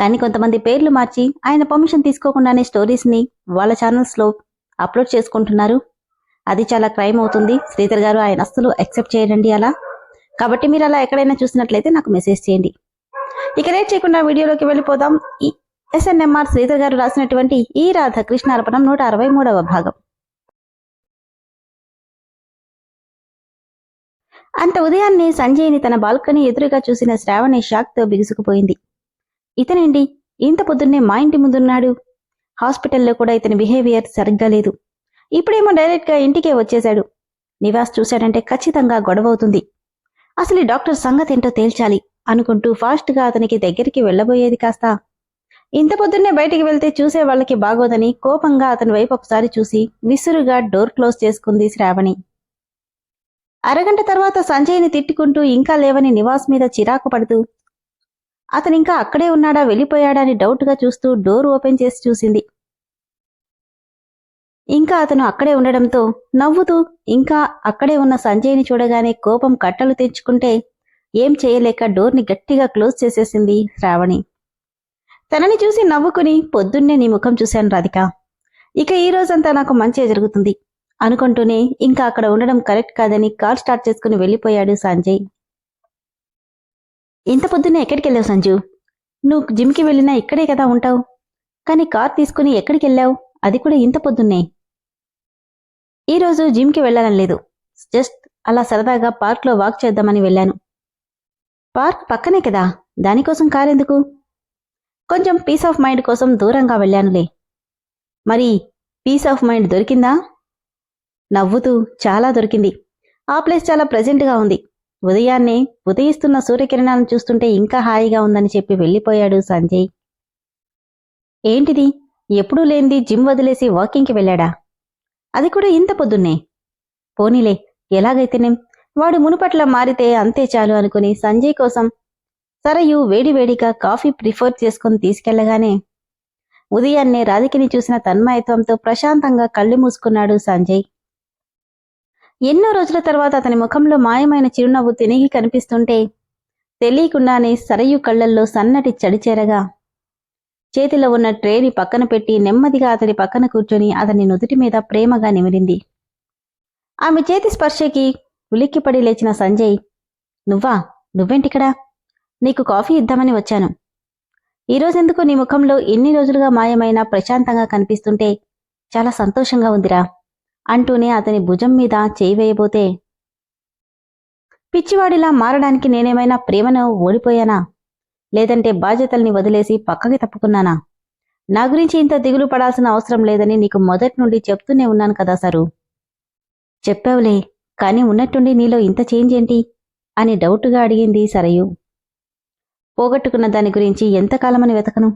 కానీ కొంతమంది పేర్లు మార్చి ఆయన పర్మిషన్ తీసుకోకుండానే స్టోరీస్ని వాళ్ళ ఛానల్స్లో అప్లోడ్ చేసుకుంటున్నారు. అది చాలా క్రైమ్ అవుతుంది. శ్రీధర్ గారు ఆయన అస్సలు యాక్సెప్ట్ చేయండి అలా. కాబట్టి మీరు అలా ఎక్కడైనా చూసినట్లయితే నాకు మెసేజ్ చేయండి. ఇక రేట్ చేయకుండా వీడియోలోకి వెళ్ళిపోదాం. ఈ ఎస్ఎన్ఎంఆర్ శ్రీధర్ గారు రాసినటువంటి ఈ రాధ కృష్ణార్పణం నూట అరవై మూడవ భాగం. అంత ఉదయాన్నే సంజయ్ని తన బాల్కనీ ఎదురుగా చూసిన శ్రావణి షాక్తో బిగుసుకుపోయింది. ఇతనేంటి? ఇంత పొద్దున్నే మా ఇంటి ముందున్నాడు. హాస్పిటల్లో కూడా ఇతని బిహేవియర్ సరిగ్గా లేదు. ఇప్పుడేమో డైరెక్ట్గా ఇంటికే వచ్చేశాడు. నివాస్ చూశాడంటే ఖచ్చితంగా గొడవ అవుతుంది అసలు డాక్టర్ సంగతి ఏంటో తేల్చాలి అనుకుంటూ ఫాస్ట్గా అతనికి దగ్గరికి వెళ్ళబోయేది కాస్త. ఇంత పొద్దున్నే బయటికి వెళ్తే చూసే వాళ్ళకి బాగోదని కోపంగా అతని వైపు ఒకసారి చూసి విసురుగా డోర్ క్లోజ్ చేసుకుంది శ్రావణి. అరగంట తర్వాత సంజయ్ని తిట్టుకుంటూ ఇంకా లేవని నివాస్ మీద చిరాకు పడుతూ అతనింకా అక్కడే ఉన్నాడా వెళ్ళిపోయాడా అని డౌట్గా చూస్తూ డోర్ ఓపెన్ చేసి చూసింది. ఇంకా అతను అక్కడే ఉండడంతో నవ్వుతూ ఇంకా అక్కడే ఉన్న సంజయ్ని చూడగానే కోపం కట్టలు తెచ్చుకుంటే ఏం చేయలేక డోర్ని గట్టిగా క్లోజ్ చేసేసింది శ్రావణి. తనని చూసి నవ్వుకుని పొద్దున్నే నీ ముఖం చూశాను రాధిక. ఇక ఈ రోజంతా నాకు మంచి జరుగుతుంది అనుకుంటూనే ఇంకా అక్కడ ఉండడం కరెక్ట్ కాదని కాల్ స్టార్ట్ చేసుకుని వెళ్ళిపోయాడు సంజయ్. ఇంత పొద్దున్నే ఎక్కడికి వెళ్ళావు సంజు? నువ్వు జిమ్కి వెళ్ళినా ఇక్కడే కదా ఉంటావు. కానీ కార్ తీసుకుని ఎక్కడికి వెళ్ళావు అది కూడా ఇంత పొద్దున్నే. ఈరోజు జిమ్కి వెళ్ళాలని లేదు. జస్ట్ అలా సరదాగా పార్క్లో వాక్ చేద్దామని వెళ్ళాను. పార్క్ పక్కనే కదా? దానికోసం కారెందుకు కొంచెం పీస్ ఆఫ్ మైండ్ కోసం దూరంగా వెళ్ళానులే. మరి పీస్ ఆఫ్ మైండ్ దొరికిందా? నవ్వుతూ చాలా దొరికింది. ఆ ప్లేస్ చాలా ప్రెజెంట్గా ఉంది. ఉదయాన్నే ఉదయిస్తున్న సూర్యకిరణాలను చూస్తుంటే ఇంకా హాయిగా ఉందని చెప్పి వెళ్ళిపోయాడు సంజయ్. ఏంటిది? ఎప్పుడూ లేనిది జిమ్ వదిలేసి వాకింగ్కి వెళ్ళాడా? అది కూడా ఇంత పొద్దున్నే. పోనీలే ఎలాగైతేనేం. వాడు మునుపట్ల మారితే అంతే చాలు అనుకుని సంజయ్ కోసం సరయు వేడివేడిగా కాఫీ ప్రిఫర్ చేసుకుని తీసుకెళ్ళగానే ఉదయాన్నే రాధికని చూసిన తన్మయత్వంతో ప్రశాంతంగా కళ్ళు మూసుకున్నాడు సంజయ్. ఎన్నో రోజుల తర్వాత అతని ముఖంలో మాయమైన చిరునవ్వు తినిగి కనిపిస్తుంటే తెలియకుండానే సరయు కళ్ళల్లో సన్నటి చడిచేరగా చేతిలో ఉన్న ట్రేని పక్కన పెట్టి నెమ్మదిగా అతని పక్కన కూర్చొని అతని నుదుటి మీద ప్రేమగా నిమిరింది. ఆమె చేతి స్పర్శకి ఉలిక్కిపడి లేచిన సంజయ్ నువ్వా? నువ్వేంటిక్కడా? నీకు కాఫీ ఇద్దామని వచ్చాను. ఈరోజెందుకు నీ ముఖంలో ఎన్ని రోజులుగా మాయమైనా ప్రశాంతంగా కనిపిస్తుంటే చాలా సంతోషంగా ఉందిరా. అంటూనే అతని భుజం మీద చేయి వేయబోతే పిచ్చివాడిలా మారడానికి నేనేమైనా ప్రేమను ఓడిపోయానా? లేదంటే బాధ్యతల్ని వదిలేసి పక్కకి తప్పుకున్నానా? నా గురించి ఇంత దిగులు పడాల్సిన అవసరం లేదని నీకు మొదటి నుండి చెప్తూనే ఉన్నాను కదా సరు. చెప్పావులే కానీ ఉన్నట్టుండి నీలో ఇంత చేంజ్ ఏంటి? అని డౌట్గా అడిగింది సరయు. పోగొట్టుకున్న దాని గురించి ఎంతకాలమని వెతకను?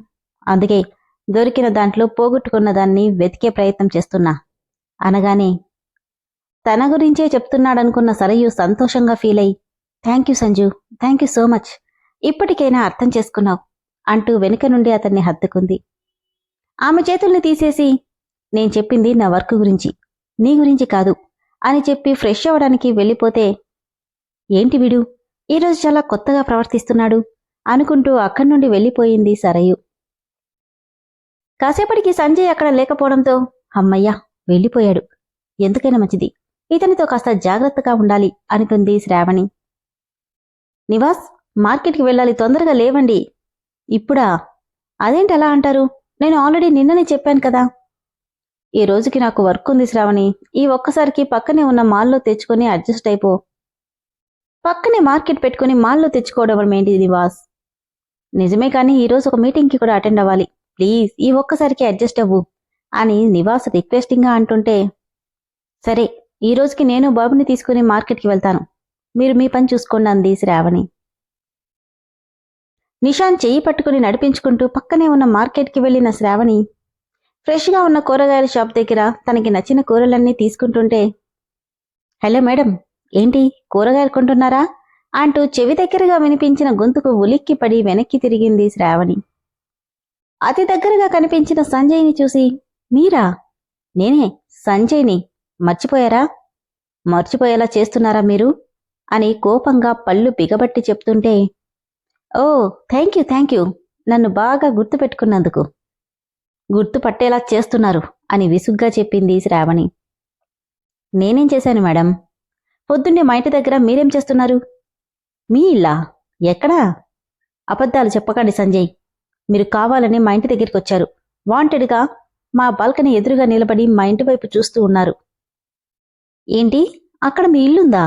అందుకే దొరికిన దాంట్లో పోగొట్టుకున్న దాన్ని వెతికే ప్రయత్నం చేస్తున్నా. అనగానే తన గురించే చెప్తున్నాడనుకున్న సరయు సంతోషంగా ఫీల్ అయి thank you Sanju thank you so much. ఇప్పటికైనా అర్థం చేసుకున్నావు అంటూ వెనుక నుండి అతన్ని హత్తుకుంది. ఆమె చేతుల్ని తీసేసి నేను చెప్పింది నా వర్క్ గురించి నీ గురించి కాదు అని చెప్పి ఫ్రెష్ అవ్వడానికి వెళ్ళిపోతే ఏంటి వీడు? ఈరోజు చాలా కొత్తగా ప్రవర్తిస్తున్నాడు అనుకుంటూ అక్కడి నుండి వెళ్ళిపోయింది సరయు. కాసేపటికి సంజయ్ అక్కడ లేకపోవడంతో అమ్మయ్యా వెళ్ళిపోయాడు. ఎందుకైనా మంచిది. ఇతనితో కాస్త జాగ్రత్తగా ఉండాలి అనుకుంది శ్రావణి. నివాస్ మార్కెట్కి వెళ్ళాలి తొందరగా లేవండి. ఇప్పుడా? అదేంటి అలా అంటారు? నేను ఆల్రెడీ నిన్ననే చెప్పాను కదా. ఈ రోజుకి నాకు వర్క్ ఉంది శ్రావణి. ఈ ఒక్కసారికి పక్కనే ఉన్న మాల్లో తెచ్చుకొని అడ్జస్ట్ అయిపో. పక్కనే మార్కెట్ పెట్టుకుని మాల్లో తెచ్చుకోవడం ఏంటి నివాస్? నిజమే కానీ ఈ రోజు ఒక మీటింగ్కి కూడా అటెండ్ అవ్వాలి. ప్లీజ్ ఈ ఒక్కసారికి అడ్జస్ట్ అవ్వు. అని నివాస్ రిక్వెస్టింగ్గా అంటుంటే సరే ఈ రోజుకి నేను బాబుని తీసుకుని మార్కెట్కి వెళ్తాను. మీరు మీ పని చూసుకోండి అంది శ్రావణి. నిషాన్ చెయ్యి పట్టుకుని నడిపించుకుంటూ పక్కనే ఉన్న మార్కెట్కి వెళ్ళిన శ్రావణి ఫ్రెష్గా ఉన్న కూరగాయల షాప్ దగ్గర తనకి నచ్చిన కూరలన్నీ తీసుకుంటుంటే హలో మేడం ఏంటి కూరగాయలు కొంటున్నారా? అంటూ చెవి దగ్గరగా వినిపించిన గొంతుకు ఉలిక్కి పడి వెనక్కి తిరిగింది శ్రావణి. అతి దగ్గరగా కనిపించిన సంజయ్ని చూసి మీరా? నేనే సంజయ్ని. మర్చిపోయారా? మర్చిపోయేలా చేస్తున్నారా మీరు? అని కోపంగా పళ్ళు బిగబట్టి చెప్తుంటే ఓ థ్యాంక్ యూ థ్యాంక్ యూ నన్ను బాగా గుర్తుపెట్టుకున్నందుకు. గుర్తుపట్టేలా చేస్తున్నారు అని విసుగ్గా చెప్పింది శ్రావణి. నేనేం చేశాను మేడం? పొద్దున్నే మా ఇంటి దగ్గర మీరేం చేస్తున్నారు? మీ ఇల్లా? ఎక్కడా? అబద్ధాలు చెప్పకండి సంజయ్. మీరు కావాలని మా ఇంటి దగ్గరికి వచ్చారు వాంటెడ్గా మా బాల్కనీ ఎదురుగా నిలబడి మా ఇంటి వైపు చూస్తూ ఉన్నారు. ఏంటి? అక్కడ మీ ఇల్లుందా?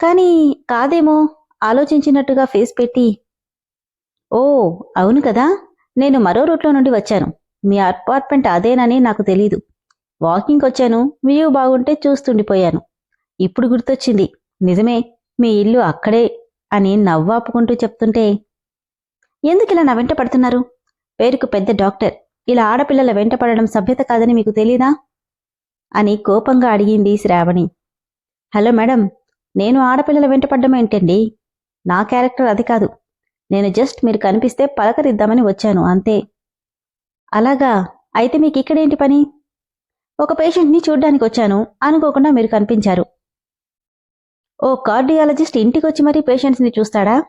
కానీ కాదేమో ఆలోచించినట్టుగా ఫేస్ పెట్టి ఓ అవును కదా. నేను మరో రూట్లో నుండి వచ్చాను. మీ అపార్ట్మెంట్ అదేనని నాకు తెలీదు. వాకింగ్కి వచ్చాను. వ్యూ బాగుంటే చూస్తుండిపోయాను. ఇప్పుడు గుర్తొచ్చింది. నిజమే మీ ఇల్లు అక్కడే అని నవ్వాపుకుంటూ చెప్తుంటే ఎందుకు ఇలా నా వెంట పడుతున్నారు? పేరుకు పెద్ద డాక్టర్. ఇలా ఆడపిల్లల వెంట పడడం సభ్యత కాదని మీకు తెలీదా? అని కోపంగా అడిగింది శ్రావణి. హలో మేడం నేను ఆడపిల్లల వెంట పడ్డం ఏంటండి? నా క్యారెక్టర్ అది కాదు. నేను జస్ట్ మీరు కనిపిస్తే పలకరిద్దామని వచ్చాను అంతే. అలాగా? అయితే మీకు ఇక్కడేంటి పని? ఒక పేషెంట్ని చూడ్డానికి వచ్చాను అనుకోకుండా మీరు కనిపించారు. ఓ కార్డియాలజిస్ట్ ఇంటికొచ్చి మరీ పేషెంట్స్ని చూస్తాడా?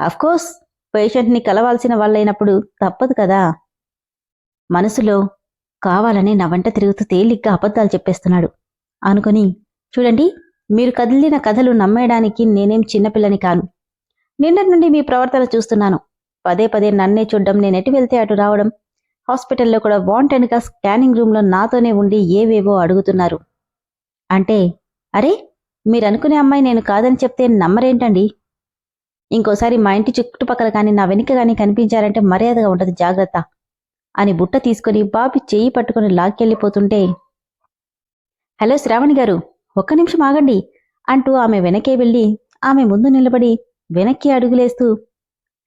అఫ్కోర్స్ పేషెంట్ని కలవాల్సిన వాళ్ళైనప్పుడు తప్పదు కదా. మనసులో కావాలని నా వెంట తిరుగుతూ తేలిగ్గా అబద్ధాలు చెప్పేస్తున్నాడు. అనుకుని చూడండి మీరు కదిలిన కథలు నమ్మేయడానికి నేనేం చిన్నపిల్లని కాను. నిన్నటి నుండి మీ ప్రవర్తన చూస్తున్నాను. పదే పదే నన్నే చూడ్డం ఎటు వెళ్తే అటు రావడం. హాస్పిటల్లో కూడా వాంటెడ్గా స్కానింగ్ రూమ్లో నాతోనే ఉండి ఏవేవో అడుగుతున్నారు. అంటే అరే మీరనుకునే అమ్మాయి నేను కాదని చెప్తే నమ్మరేంటండి? ఇంకోసారి మా ఇంటి చుట్టుపక్కల కానీ నా వెనుక కానీ కనిపించారంటే మర్యాదగా ఉండదు జాగ్రత్త. అని బుట్ట తీసుకుని బాబి చెయ్యి పట్టుకుని లాక్కెళ్ళిపోతుంటే హలో శ్రావణి గారు ఒక్క నిమిషం ఆగండి అంటూ ఆమె వెనకే వెళ్ళి ఆమె ముందు నిలబడి వెనక్కి అడుగులేస్తూ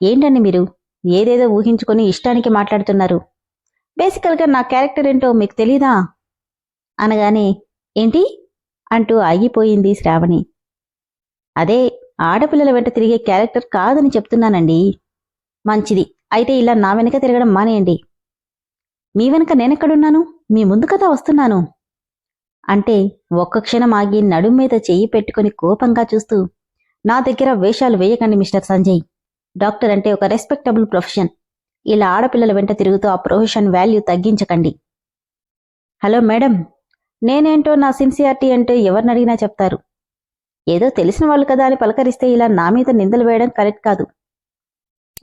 ఏంటండి మీరు? ఏదేదో ఊహించుకొని ఇష్టానికి మాట్లాడుతున్నారు. బేసికల్గా నా క్యారెక్టర్ ఏంటో మీకు తెలీదా? అనగానే ఏంటి? అంటూ ఆగిపోయింది శ్రావణి. అదే ఆడపిల్లల వెంట తిరిగే క్యారెక్టర్ కాదని చెప్తున్నానండి. మంచిది. అయితే ఇలా నా వెనక తిరగడం మానేయండి. మీ వెనక నేనెక్కడున్నాను? మీ ముందు కదా వస్తున్నాను. అంటే ఒక్క క్షణం ఆగి నడుం మీద చెయ్యి పెట్టుకుని కోపంగా చూస్తూ నా దగ్గర వేషాలు వేయకండి మిస్టర్ సంజయ్. డాక్టర్ అంటే ఒక రెస్పెక్టబుల్ ప్రొఫెషన్. ఇలా ఆడపిల్లల వెంట తిరుగుతూ ఆ ప్రొఫెషన్ వాల్యూ తగ్గించకండి. హలో మేడం నేనేంటో నా సిన్సియారిటీ అంటే ఎవరిని అడిగినా చెప్తారు. ఏదో తెలిసిన వాళ్ళు కదా అని పలకరిస్తే ఇలా నా మీద నిందలు వేయడం కరెక్ట్ కాదు.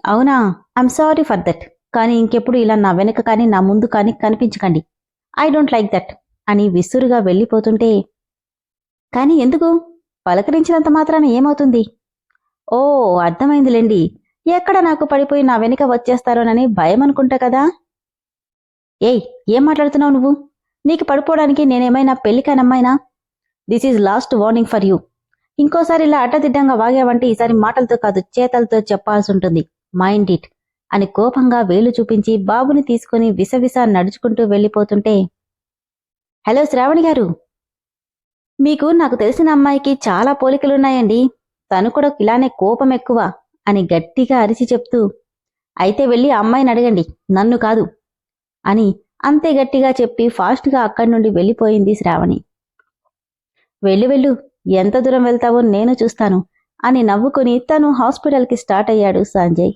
అవునా? I'm sorry for that. కానీ ఇంకెప్పుడు ఇలా నా వెనక కానీ నా ముందు కానీ కనిపించకండి. ఐ డోంట్ లైక్ దట్ అని విసురుగా వెళ్ళిపోతుంటే కానీ ఎందుకు? పలకరించినంత మాత్రాన ఏమవుతుంది? ఓ అర్థమైందిలేండి. ఎక్కడ నాకు పడిపోయి నా వెనుక వచ్చేస్తారోనని భయం అనుకుంటా కదా? ఏయ్ ఏం మాట్లాడుతున్నావు నువ్వు? నీకు పడిపోవడానికి నేనేమైనా పెళ్ళికానమ్మాయినా this is last warning for you ఇంకోసారి ఇలా అడ్డదిడ్డంగా వాగావంటే ఈసారి మాటలతో కాదు చేతలతో చెప్పాల్సి ఉంటుంది మైండ్ ఇట్ అని కోపంగా వేలు చూపించి బాబుని తీసుకుని విసవిస నడుచుకుంటూ వెళ్ళిపోతుంటే హలో శ్రావణి గారు మీకు నాకు తెలిసిన అమ్మాయికి చాలా పోలికలున్నాయండి. తను కూడా ఇలానే కోపం ఎక్కువ అని గట్టిగా అరిచి చెప్తూ అయితే వెళ్ళి అమ్మాయిని అడగండి నన్ను కాదు అని అంతే గట్టిగా చెప్పి ఫాస్ట్గా అక్కడి నుండి వెళ్ళిపోయింది శ్రావణి. వెళ్ళు వెళ్ళు ఎంత దూరం వెళ్తావో నేను చూస్తాను అని నవ్వుకుని తను హాస్పిటల్కి స్టార్ట్ అయ్యాడు సంజయ్.